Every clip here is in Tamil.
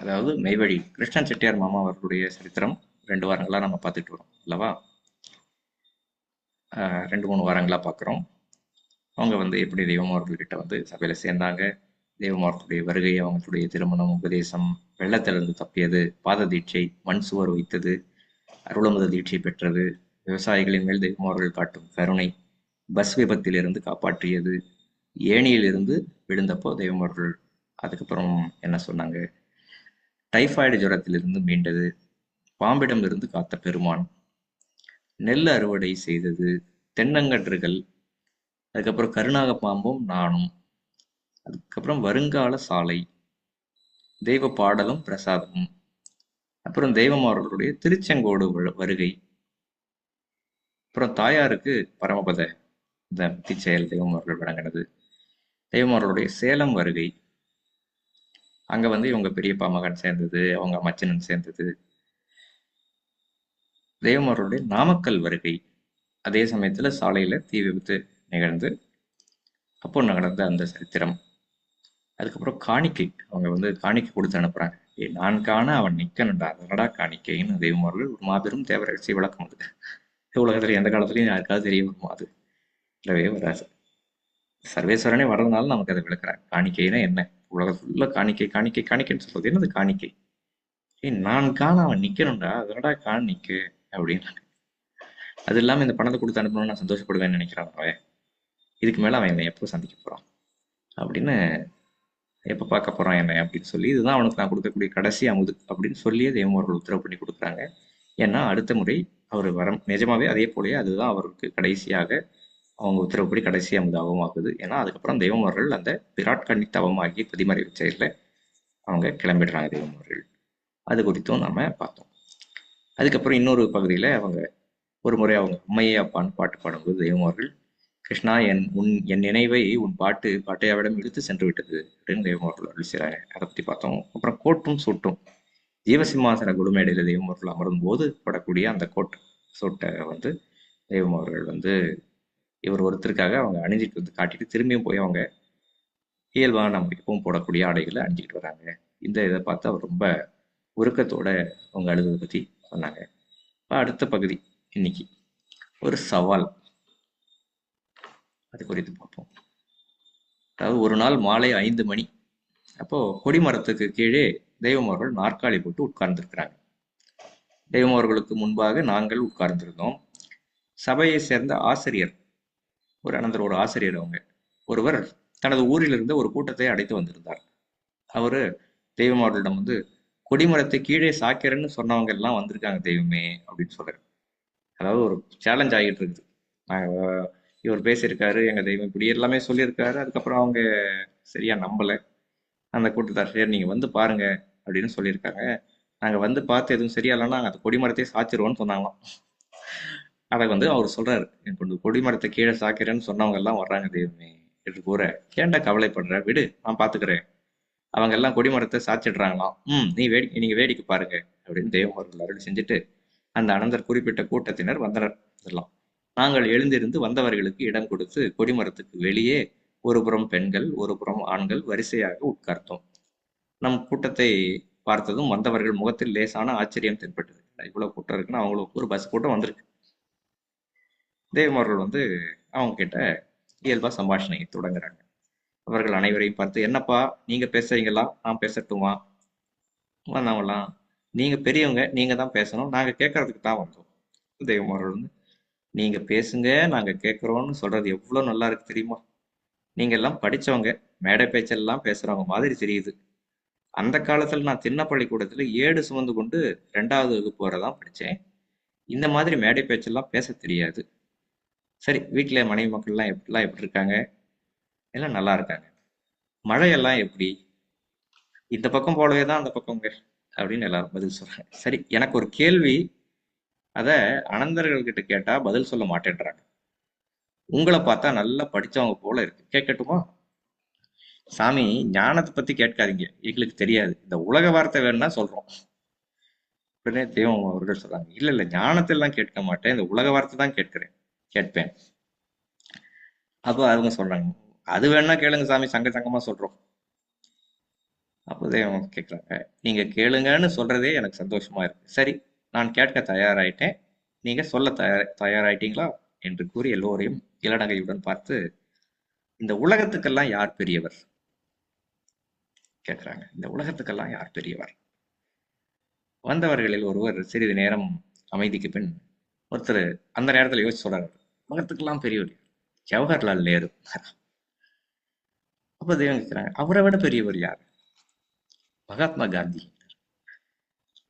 அதாவது மெய்வழி கிருஷ்ணன் செட்டியார் மாமா அவர்களுடைய சரித்திரம் ரெண்டு வாரங்களாக நம்ம பார்த்துட்டு வரோம் அல்லவா ரெண்டு மூணு வாரங்களாக பார்க்குறோம். அவங்க வந்து எப்படி தெய்வமார்கள்கிட்ட வந்து சபையில் சேர்ந்தாங்க தெய்வம் அவர்களுடைய வருகை அவங்களுடைய திருமணம் உபதேசம் வெள்ளத்திலிருந்து தப்பியது பாத தீட்சை மண் சுவர் வைத்தது அருளமத தீட்சை பெற்றது விவசாயிகளின் மேல் தெய்வமார்கள் காட்டும் கருணை பஸ் விபத்திலிருந்து காப்பாற்றியது ஏணியிலிருந்து விழுந்தப்போ தெய்வம் அவர்கள் அதுக்கப்புறம் என்ன சொன்னாங்க? டைஃபாய்டு ஜுரத்திலிருந்து மீண்டது. பாம்பிடமிருந்து காத்த பெருமான். நெல் அறுவடை செய்தது. தென்னங்கன்றுகள். அதுக்கப்புறம் கருணாக பாம்பும் நானும். அதுக்கப்புறம் வருங்கால சாலை. தெய்வ பாடலும் பிரசாதமும். அப்புறம் தெய்வம் அவர்களுடைய திருச்செங்கோடு வ- வருகை. அப்புறம் தாயாருக்கு பரமபத. இந்த முத்தி செயல் தெய்வம் அவர்கள் வழங்கினது. தெய்வம் அவர்களுடைய சேலம் வருகை. அங்க வந்து இவங்க பெரியப்பா மகன் சேர்ந்தது அவங்க மச்சனன் சேர்ந்தது. தேவமருடைய நாமக்கல் வருகை. அதே சமயத்துல சாலையில தீ விபத்து நிகழ்ந்து அப்போ நடந்த அந்த சரித்திரம். அதுக்கப்புறம் காணிக்கை. அவங்க வந்து காணிக்கை கொடுத்து அனுப்புறாங்க. ஏய் நான் காண அவன் நிக்கணும்டா. அதனடா காணிக்கைன்னு தெய்வம் அவர்கள் ஒரு மாபெரும் தேவ விளக்கம் அது. உலகத்துல எந்த காலத்துலயும் யாருக்காவது தெரிய வருமா அது? இல்லவே வராது. சர்வேஸ்வரனே வர்றதுனால நமக்கு அதை விளக்குறாங்க காணிக்கைனா என்ன? உலக ஃபுல்லா காணிக்கை காணிக்கை காணிக்கைன்னு சொல்றது. என்னது காணிக்கை? ஏய் நான் காண அவன் நிக்கணும்டா. அதனடா காணிக்கு அப்படின்னு அது இல்லாம இந்த பணத்தை கொடுத்து அனுப்பணும்னு நான் சந்தோஷப்படுவேன்னு நினைக்கிறான் அவன். இதுக்கு மேல அவன் என்னை எப்போ சந்திக்க போறான்? அப்படின்னு எப்போ பார்க்க போறான் என்னை அப்படின்னு சொல்லி இதுதான் அவனுக்கு நான் கொடுக்கக்கூடிய கடைசி அமுது அப்படின்னு சொல்லியே தெய்வம் அவர்கள் உத்தரவு பண்ணி கொடுக்குறாங்க. ஏன்னா அடுத்த முறை அவர் வர நிஜமாவே அதே போலயே அதுதான் அவருக்கு கடைசியாக அவங்க உத்தரவுப்படி கடைசி அவங்க அவமாகுது ஏன்னா அதுக்கப்புறம் தெய்வம் அந்த விராட் கண்ணி தவமாகி பதிமறைவு செயலில் அவங்க கிளம்பிடுறாங்க தெய்வமார்கள். அது குறித்தும் நம்ம பார்த்தோம். அதுக்கப்புறம் இன்னொரு பகுதியில் அவங்க ஒரு முறை அவங்க அம்மையே அப்பான்னு பாட்டு பாடும்போது தெய்வமார்கள் கிருஷ்ணா என் உன் என் நினைவை உன் பாட்டு பாட்டையாவிடம் இழுத்து சென்று விட்டது அப்படின்னு தெய்வம் அருள் செய்கிறாங்க அதை பற்றி பார்த்தோம். அப்புறம் கோட்டும் சூட்டும். ஜீவசிம்மாசன குடுமேடையில் தெய்வம் அமரும் போது படக்கூடிய அந்த கோட் சூட்டை வந்து தெய்வம் அவர்கள் வந்து இவர் ஒருத்தருக்காக அவங்க அணிஞ்சிட்டு வந்து காட்டிட்டு திரும்பியும் போய் அவங்க இயல்பாக நம்ம எப்பவும் போடக்கூடிய ஆடைகளை அணிஞ்சிக்கிட்டு வராங்க. இந்த இதை பார்த்து அவர் ரொம்ப உருக்கத்தோட அவங்க அழுததை பற்றி சொன்னாங்க. இப்போ அடுத்த பகுதி இன்னைக்கு. ஒரு சவால். அது குறித்து பார்ப்போம். அதாவது ஒரு நாள் மாலை ஐந்து மணி. அப்போ கொடிமரத்துக்கு கீழே தெய்வம் அவர்கள் நாற்காலி போட்டு உட்கார்ந்திருக்கிறாங்க. தெய்வம் அவர்களுக்கு முன்பாக நாங்கள் உட்கார்ந்திருந்தோம். சபையை சேர்ந்த ஆசிரியர் ஒரு அனந்தர் ஒரு ஆசிரியர் அவங்க. ஒருவர் தனது ஊரிலிருந்து ஒரு கூட்டத்தை அடைத்து வந்திருந்தார். அவரு தெய்வம் அவர்களிடம் வந்து கொடிமரத்தை கீழே சாக்கிறேன்னு சொன்னவங்க எல்லாம் வந்திருக்காங்க தெய்வமே அப்படின்னு சொல்றாரு. அதாவது ஒரு சேலஞ்ச் ஆகிட்டு இருக்குது. நாங்க இவர் பேசியிருக்காரு எங்க தெய்வம் இப்படி எல்லாமே சொல்லியிருக்காரு அதுக்கப்புறம் அவங்க சரியா நம்பல. அந்த கூட்டத்தார் சரி நீங்க வந்து பாருங்க அப்படின்னு சொல்லியிருக்காங்க. நாங்க வந்து பார்த்து எதுவும் சரியா இல்லைன்னா அந்த கொடிமரத்தையே சாச்சிருவோம்னு சொன்னாங்களாம். அதை வந்து அவர் சொல்றாரு. எனக்கு கொண்டு கொடிமரத்தை கீழே சாக்கிறேன்னு சொன்னவங்க எல்லாம் வர்றாங்க தெய்வமே. என்று கூற ஏன்டா கவலைப்படுற? விடு நான் பாத்துக்கிறேன். அவங்க எல்லாம் கொடிமரத்தை சாச்சிடுறாங்களாம். ம் நீ வேடிக்கை நீங்க வேடிக்கை பாருங்க அப்படின்னு தெய்வம் அவர்கள் அருள் செஞ்சுட்டு அந்த அனந்தர் குறிப்பிட்ட கூட்டத்தினர் வந்தனர். இதெல்லாம். நாங்கள் எழுந்திருந்து வந்தவர்களுக்கு இடம் கொடுத்து கொடிமரத்துக்கு வெளியே ஒரு புறம் பெண்கள் ஒரு புறம் ஆண்கள் வரிசையாக உட்கார்த்தோம். நம் கூட்டத்தை பார்த்ததும் வந்தவர்கள் முகத்தில் லேசான ஆச்சரியம் தென்பட்டது. இவ்வளவு கூட்டம் இருக்குன்னு அவங்களுக்கு ஒரு பஸ் கூட்டம் வந்திருக்கு. தெய்வம் வந்து அவங்க கிட்ட இயல்பா சம்பாஷணையை தொடங்குறாங்க. அவர்கள் அனைவரையும் பார்த்து என்னப்பா நீங்க பேசுறீங்களா? நான் பேசட்டுமா? வந்தவங்களாம் நீங்க பெரியவங்க நீங்க தான் பேசணும். நாங்க கேட்கறதுக்கு தான் வந்தோம். தெய்வம் வந்து நீங்க பேசுங்க நாங்க கேட்கிறோம்னு சொல்றது எவ்வளவு நல்லா இருக்கு தெரியுமா? நீங்க எல்லாம் படிச்சவங்க மேடை பேச்செல்லாம் பேசுறவங்க மாதிரி தெரியுது. அந்த காலத்துல நான் சின்ன பள்ளிக்கூடத்துல ஏடு சுமந்து கொண்டு ரெண்டாவது வகுப்பு வரை தான் படிச்சேன். இந்த மாதிரி மேடை பேச்செல்லாம் பேச தெரியாது. சரி வீட்டில் மனைவி மக்கள்லாம் எப்படிலாம் எப்படி இருக்காங்க எல்லாம் நல்லா இருக்காங்க மழையெல்லாம் எப்படி இந்த பக்கம் போலவே தான் அந்த பக்கங்க அப்படின்னு எல்லாரும் பதில் சொல்றாங்க. சரி எனக்கு ஒரு கேள்வி. அதை அனந்தர்கள் கிட்ட கேட்டா பதில் சொல்ல மாட்டேன்றாங்க. உங்களை பார்த்தா நல்லா படிச்சவங்க போல இருக்கு. கேட்கட்டுமா? சாமி ஞானத்தை பத்தி கேட்காதீங்க. எங்களுக்கு தெரியாது. இந்த உலக வார்த்தை வேணும்னா சொல்றோம். உடனே தெய்வம் அவர்கள் சொல்றாங்க. இல்ல இல்ல ஞானத்தை எல்லாம் கேட்க மாட்டேன். இந்த உலக வார்த்தை தான் கேட்கிறேன். கேட்பேன். அப்போ அவங்க சொல்றாங்க. அது வேணா கேளுங்க சாமி சங்க சங்கமா சொல்றோம். அப்போதே அவங்க கேட்குறாங்க நீங்க கேளுங்கன்னு சொல்றதே எனக்கு சந்தோஷமா இருக்கு. சரி நான் கேட்க தயாராயிட்டேன். நீங்க சொல்ல தயார் தயாராயிட்டீங்களா? என்று கூறி எல்லோரையும் இளநகையுடன் பார்த்து இந்த உலகத்துக்கெல்லாம் யார் பெரியவர்? கேட்குறாங்க இந்த உலகத்துக்கெல்லாம் யார் பெரியவர்? வந்தவர்களில் ஒருவர் சிறிது நேரம் அமைதிக்கு பின் ஒருத்தர் அந்த நேரத்தில் யோசிச்சு சொல்றாரு. உலகத்துக்கெல்லாம் பெரியவர் ஜவஹர்லால் நேரு. அப்ப தெய்வம் கேட்கிறாங்க அவரை விட பெரியவர் யார்? மகாத்மா காந்தி.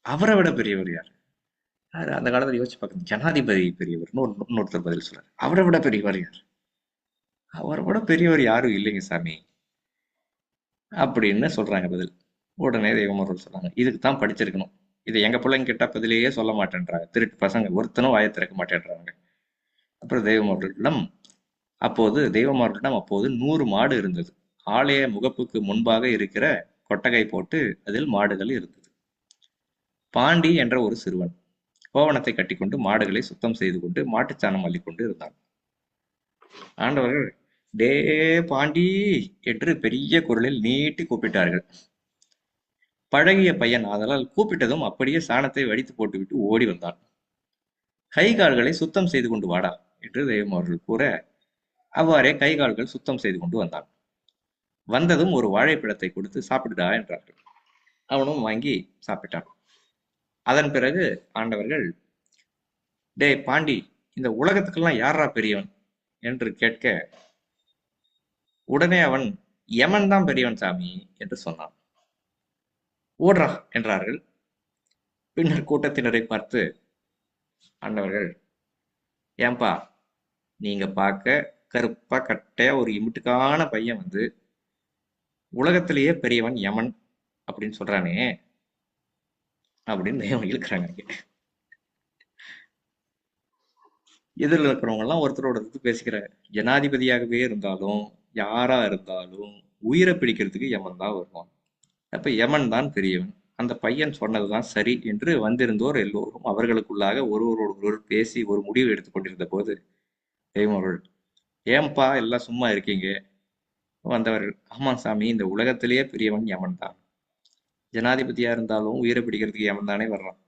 அவரை விட பெரியவர் யார்? யாரு? அந்த காலத்துல யோசிச்சு பார்க்கணும். ஜனாதிபதி பெரியவர்னு ஒரு இன்னொருத்தர் பதில் சொல்றாரு. அவரை விட பெரியவர் யார்? அவரை விட பெரியவர் யாரும் இல்லைங்க சாமி. அப்படின்னு சொல்றாங்க பதில். உடனே தெய்வமர்கள் சொல்றாங்க. இதுக்கு தான் படிச்சிருக்கணும். இதை எங்க பிள்ளைங்க கிட்ட பதிலேயே சொல்ல மாட்டேன்றாங்க. திருட்டு பசங்க. ஒருத்தனும் வாயை திறக்க மாட்டேன்றாங்க. அப்புறம் தெய்வமர்களிடம் அப்போது தெய்வமார்களிடம் அப்போது நூறு மாடு இருந்தது. ஆலய முகப்புக்கு முன்பாக இருக்கிற கொட்டகை போட்டு அதில் மாடுகள் இருந்தது. பாண்டி என்ற ஒரு சிறுவன் கோவணத்தை கட்டிக்கொண்டு மாடுகளை சுத்தம் செய்து கொண்டு மாட்டுச்சாணம் அள்ளிக்கொண்டு இருந்தான். ஆண்டவர்கள் டே பாண்டி என்று பெரிய குரலில் நீட்டி கூப்பிட்டார்கள். பழகிய பையன் ஆதலால் கூப்பிட்டதும் அப்படியே சாணத்தை வடித்து போட்டுவிட்டு ஓடி வந்தான். கை கால்களை சுத்தம் செய்து கொண்டு வாடா. என்று தெய்வம் அவர்கள் கூற அவ்வாறே கை கால்கள் சுத்தம் செய்து கொண்டு வந்தான். வந்ததும் ஒரு வாழைப்பழத்தை கொடுத்து சாப்பிடுடா என்றார்கள். அவனும் வாங்கி சாப்பிட்டான். அதன் பிறகு ஆண்டவர்கள் டே பாண்டி இந்த உலகத்துக்கெல்லாம் யாரா பெரியவன்? என்று கேட்க உடனே அவன் யமன் தான் பெரியவன் சாமி என்று சொன்னான். ஓடுறா என்றார்கள். பின்னர் கூட்டத்தினரை பார்த்து ஆண்டவர்கள் ஏன்பா? நீங்க பார்க்க கருப்பா கட்டையா ஒரு இமிட்டுக்கான பையன் வந்து உலகத்திலேயே பெரியவன் யமன் அப்படின்னு சொல்றானே அப்படின்னு இழுக்கிறாங்க எதிரில் இருக்கிறவங்க எல்லாம் ஒருத்தரோட எடுத்து பேசிக்கிறாங்க ஜனாதிபதியாகவே இருந்தாலும் யாரா இருந்தாலும் உயிரை பிடிக்கிறதுக்கு யமன் தான் வருவான். அப்ப யமன் தான் பெரியவன். அந்த பையன் சொன்னதுதான் சரி என்று வந்திருந்தோர் எல்லோரும் அவர்களுக்குள்ளாக ஒருவரோடு ஒருவர் பேசி ஒரு முடிவு எடுத்துக் கொண்டிருந்த போது தெய்வம் ஏன்பா எல்லாம் சும்மா இருக்கீங்க? வந்தவர்கள் ஆமா சாமி இந்த உலகத்திலேயே பெரியவன் யமன் தான் ஜனாதிபதியா இருந்தாலும் உயிரை பிடிக்கிறதுக்கு யமன் தானே வர்றான்.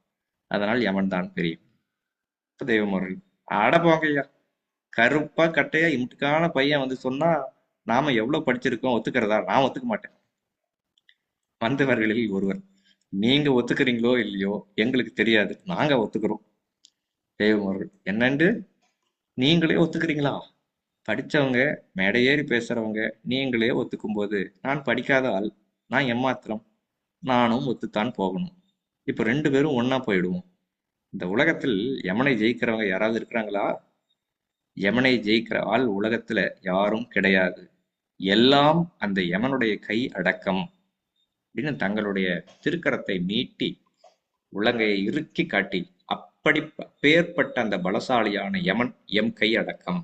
அதனால் யமன் தான் பெரியவன் தெய்வமர்கள் ஆட போங்கய்யா கருப்பா கட்டையா இமுட்டுக்கான பையன் வந்து சொன்னா நாம எவ்வளவு படிச்சிருக்கோம்? ஒத்துக்கிறதா? நான் ஒத்துக்க மாட்டேன். வந்தவர்களில் ஒருவர் நீங்க ஒத்துக்கிறீங்களோ இல்லையோ எங்களுக்கு தெரியாது. நாங்க ஒத்துக்கிறோம். தெய்வம் அவர்கள். என்னண்டு? நீங்களே ஒத்துக்கிறீங்களா? படித்தவங்க மேடையேறி பேசுறவங்க நீங்களே ஒத்துக்கும் போது நான் படிக்காத ஆள். நான் எம்மாத்திரம்? நானும் ஒத்துத்தான் போகணும். இப்போ ரெண்டு பேரும் ஒன்றா போயிடுவோம். இந்த உலகத்தில் யமனை ஜெயிக்கிறவங்க யாராவது இருக்கிறாங்களா? யமனை ஜெயிக்கிற ஆள் உலகத்துல யாரும் கிடையாது. எல்லாம் அந்த யமனுடைய கை அடக்கம். இன்னும் தங்களுடைய திருக்கரத்தை நீட்டி உலகையை இறுக்கி காட்டி அப்படி பேர்பட்ட அந்த பலசாலியான யமன் எம் கை அடக்கம்.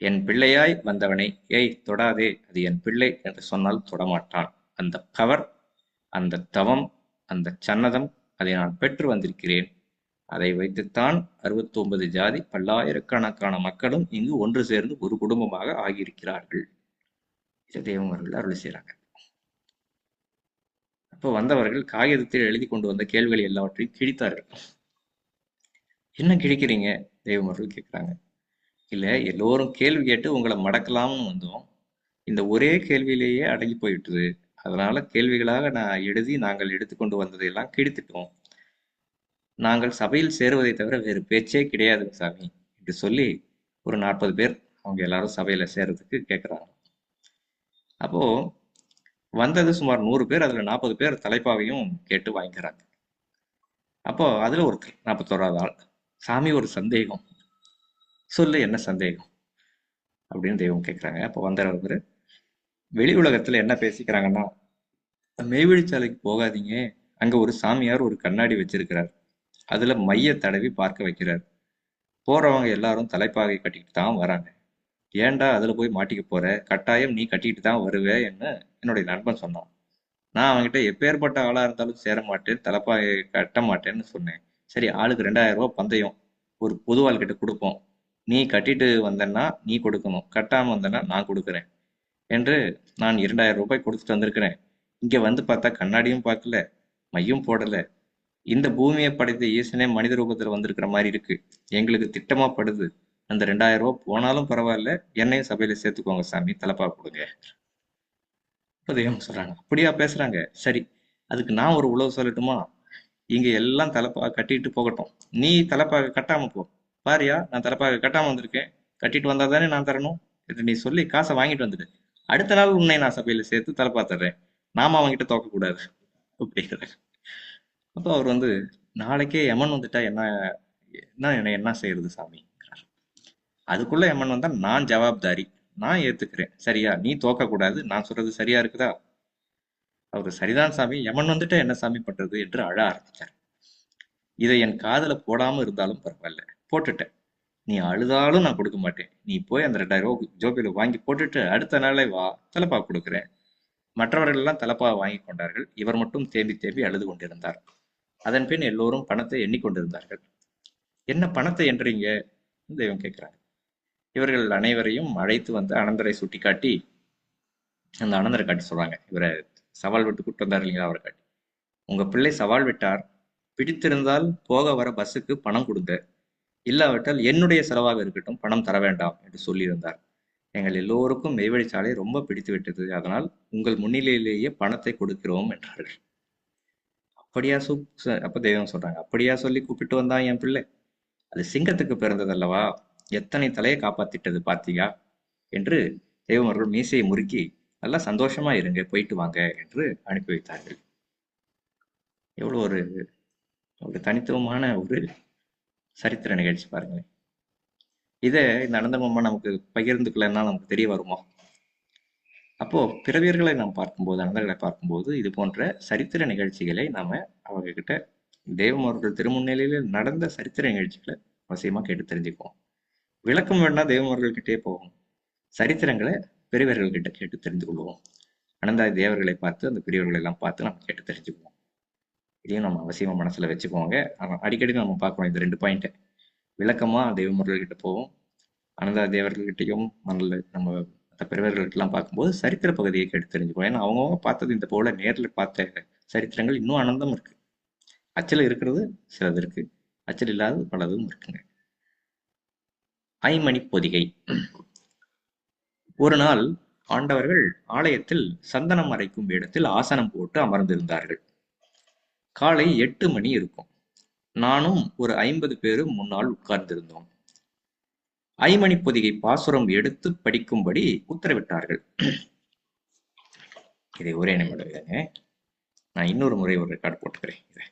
என் பிள்ளையாய் வந்தவனை ஏய் தொடாதே அது என் பிள்ளை என்று சொன்னால் தொடமாட்டான். அந்த பவர் அந்த தவம் அந்த சன்னதம் அதை நான் பெற்று வந்திருக்கிறேன். அதை வைத்துத்தான் அறுபத்தி ஒன்பது ஜாதி பல்லாயிரக்கணக்கான மக்களும் இங்கு ஒன்று சேர்ந்து ஒரு குடும்பமாக ஆகியிருக்கிறார்கள். இதை தெய்வம் அவர்கள் அருள் செய்கிறாங்க அப்போ வந்தவர்கள் காகிதத்தில் எழுதி கொண்டு வந்த கேள்விகள் எல்லாவற்றையும் கிழித்தார்கள். என்ன கிழிக்கிறீங்க? தெய்வம் அவர்கள் கேட்கிறாங்க. இல்ல எல்லோரும் கேள்வி கேட்டு உங்களை மடக்கலாம்னு வந்தோம். இந்த ஒரே கேள்வியிலேயே அடங்கி போயிட்டுது. அதனால கேள்விகளாக நான் எழுதி நாங்கள் எடுத்துக்கொண்டு வந்ததையெல்லாம் கிழித்துட்டோம். நாங்கள் சபையில் சேருவதை தவிர வேறு பேச்சே கிடையாது சாமி என்று சொல்லி ஒரு நாற்பது பேர் அவங்க எல்லாரும் சபையில சேர்றதுக்கு கேட்குறாங்க அப்போ வந்தது சுமார் நூறு பேர் அதுல நாற்பது பேர் தலைப்பாவையும் கேட்டு வாங்கிக்கிறாங்க. அப்போ அதுல ஒருத்தர் நாற்பத்தோராவது ஆள் சாமி ஒரு சந்தேகம். சொல்லு என்ன சந்தேகம்? அப்படின்னு தெய்வம் கேட்குறாங்க அப்போ வந்தவர் வெளி உலகத்துல என்ன பேசிக்கிறாங்கன்னா மெய்வழிச்சாலைக்கு போகாதீங்க. அங்க ஒரு சாமியார் ஒரு கண்ணாடி வச்சிருக்கிறார். அதுல மைய தடவி பார்க்க வைக்கிறார். போறவங்க எல்லாரும் தலைப்பாகை கட்டிக்கிட்டு தான் வராங்க. ஏன்டா அதுல போய் மாட்டிக்க போற? கட்டாயம் நீ கட்டிட்டு தான் வருவே என்று என்னுடைய நண்பன் சொன்னான். நான் அவன்கிட்ட எப்பேற்பட்ட ஆளா இருந்தாலும் சேர மாட்டேன் தலைப்பாய் கட்ட மாட்டேன்னு சொன்னேன். சரி ஆளுக்கு ரெண்டாயிரம் ரூபாய் பந்தயம் ஒரு பொது கிட்ட கொடுப்போம். நீ கட்டிட்டு வந்தேன்னா நீ கொடுக்கணும். கட்டாம வந்தன்னா நான் கொடுக்குறேன் என்று நான் இரண்டாயிரம் ரூபாய் கொடுத்துட்டு வந்திருக்கிறேன். இங்க வந்து பார்த்தா கண்ணாடியும் பார்க்கல மையும் போடல. இந்த பூமியை படைத்த ஈசனே மனித ரூபத்துல வந்திருக்கிற மாதிரி இருக்கு. எங்களுக்கு திட்டமா படுது. அந்த ரெண்டாயிரம் ரூபா போனாலும் பரவாயில்ல என்னையும் சபையில சேர்த்துக்கோங்க சாமி தலைப்பா கொடுங்க இப்ப சொல்றாங்க. அப்படியா பேசுறாங்க. சரி அதுக்கு நான் ஒரு உழவு சொல்லட்டுமா? இங்க எல்லாம் தலைப்பா கட்டிட்டு போகட்டும். நீ தலைப்பாக கட்டாம போ. பாரியா நான் தலைப்பாக கட்டாம வந்திருக்கேன். கட்டிட்டு வந்தா தானே நான் தரணும்? என்று நீ சொல்லி காசை வாங்கிட்டு வந்துடு. அடுத்த நாள் உன்னை நான் சபையில சேர்த்து தலைப்பா தர்றேன். நாம அவங்கிட்ட தோக்க கூடாது அப்போ அவர் வந்து நாளைக்கே யமன் வந்துட்டா என்ன என்ன என்ன என்ன செய்யறது சாமி? அதுக்குள்ள எமன் வந்தா நான் ஜவாப்தாரி. நான் ஏத்துக்கிறேன். சரியா? நீ தோக்க கூடாது நான் சொல்றது சரியா இருக்குதா? அவரு சரிதான் சாமி. யமன் வந்துட்டு என்ன சாமி பண்றது என்று அழ ஆரம்பிச்சார். இதை என் காதல போடாம இருந்தாலும் பரவாயில்ல. போட்டுட்டேன். நீ அழுதாலும் நான் கொடுக்க மாட்டேன். நீ போய் அந்த ரெண்டாயிரம் ரூபாய் ஜோபியில வாங்கி போட்டுட்டு அடுத்த நாளே வா. தலைப்பா கொடுக்குறேன். மற்றவர்கள் எல்லாம் தலைப்பா வாங்கி கொண்டார்கள். இவர் மட்டும் தேம்பி தேம்பி அழுது கொண்டிருந்தார். அதன் பின் எல்லோரும் பணத்தை எண்ணிக்கொண்டிருந்தார்கள் என்ன பணத்தை என்றீங்க? தெய்வம் கேட்கிறாங்க இவர்கள் அனைவரையும் அழைத்து வந்து அனந்தரை சுட்டிக்காட்டி அந்த அனந்தரை காட்டி சொல்றாங்க. இவரை சவால் விட்டு கூட்டு வந்தார் இல்லைங்களா அவரை காட்டி. உங்க பிள்ளை சவால் விட்டார். பிடித்திருந்தால் போக வர பஸ்ஸுக்கு பணம் கொடுங்க. இல்லாவிட்டால் என்னுடைய செலவாக இருக்கட்டும் பணம் தர வேண்டாம் என்று சொல்லியிருந்தார். எங்கள் எல்லோருக்கும் மெய்வழிச்சாலை ரொம்ப பிடித்து விட்டது. அதனால் உங்கள் முன்னிலையிலேயே பணத்தை கொடுக்கிறோம் என்றார்கள். அப்படியா சூப் அப்ப தெய்வம் சொல்றாங்க. அப்படியா சொல்லி கூப்பிட்டு வந்தான் என் பிள்ளை. அது சிங்கத்துக்கு பிறந்தது அல்லவா எத்தனை தலையை காப்பாத்திட்டது பாத்தியா? என்று தெய்வம் மீசையை முறுக்கி நல்லா சந்தோஷமா இருங்க போயிட்டு வாங்க என்று அனுப்பி வைத்தார்கள். எவ்வளோ ஒரு ஒரு தனித்துவமான ஒரு சரித்திர நிகழ்ச்சி பாருங்களேன். இதை இந்த அனந்தமம்மா நமக்கு பகிர்ந்துக்கலன்னா நமக்கு தெரிய வருமா? அப்போ பிறவியர்களை நாம் பார்க்கும்போது அனந்தர்களை பார்க்கும்போது இது போன்ற சரித்திர நிகழ்ச்சிகளை நாம அவங்க கிட்ட தெய்வம் அவர்கள் திருமுன்னிலையில் நடந்த சரித்திர நிகழ்ச்சிகளை அவசியமா கேட்டு தெரிஞ்சுக்குவோம். விளக்கம் வேணா தெய்வம் போவோம் சரித்திரங்களை பெரியவர்கள்கிட்ட கேட்டு தெரிந்து கொள்வோம். அனந்தாதி தேவர்களை பார்த்து அந்த பெரியவர்களை எல்லாம் பார்த்து நம்ம கேட்டு தெரிஞ்சுக்குவோம். இதையும் நம்ம அவசியமா மனசுல வச்சுக்கோங்க அடிக்கடி நம்ம பார்க்கணும் இந்த ரெண்டு பாயிண்ட்டை விளக்கமா தெய்வம் போவோம். அனந்தா தேவர்கள்கிட்டையும் நல்ல நம்ம மற்ற பெரியவர்கள்ட்டெல்லாம் பார்க்கும்போது சரித்திர பகுதியை கேட்டு தெரிஞ்சுக்குவோம். ஏன்னா அவங்கவுங்க பார்த்தது இந்த போல நேரில் பார்த்த சரித்திரங்கள் இன்னும் ஆனந்தம் இருக்கு. அச்சில் இருக்கிறது சிலது இருக்கு. அச்சல் இல்லாதது பலதும் இருக்குங்க. ஐமணி பொதிகை. ஒரு நாள் ஆண்டவர்கள் ஆலயத்தில் சந்தனம் அரைக்கும் இடத்தில் ஆசனம் போட்டு அமர்ந்திருந்தார்கள். காலை எட்டு மணி இருக்கும். நானும் ஒரு ஐம்பது பேரும் முன்னால் உட்கார்ந்திருந்தோம். ஐமணி பொதிகை பாசுரம் எடுத்து படிக்கும்படி உத்தரவிட்டார்கள். இதை ஒரே நிமிடம் நான் இன்னொரு முறை ஒரு ரெக்கார்ட் போட்டுக்கிறேன். இதை.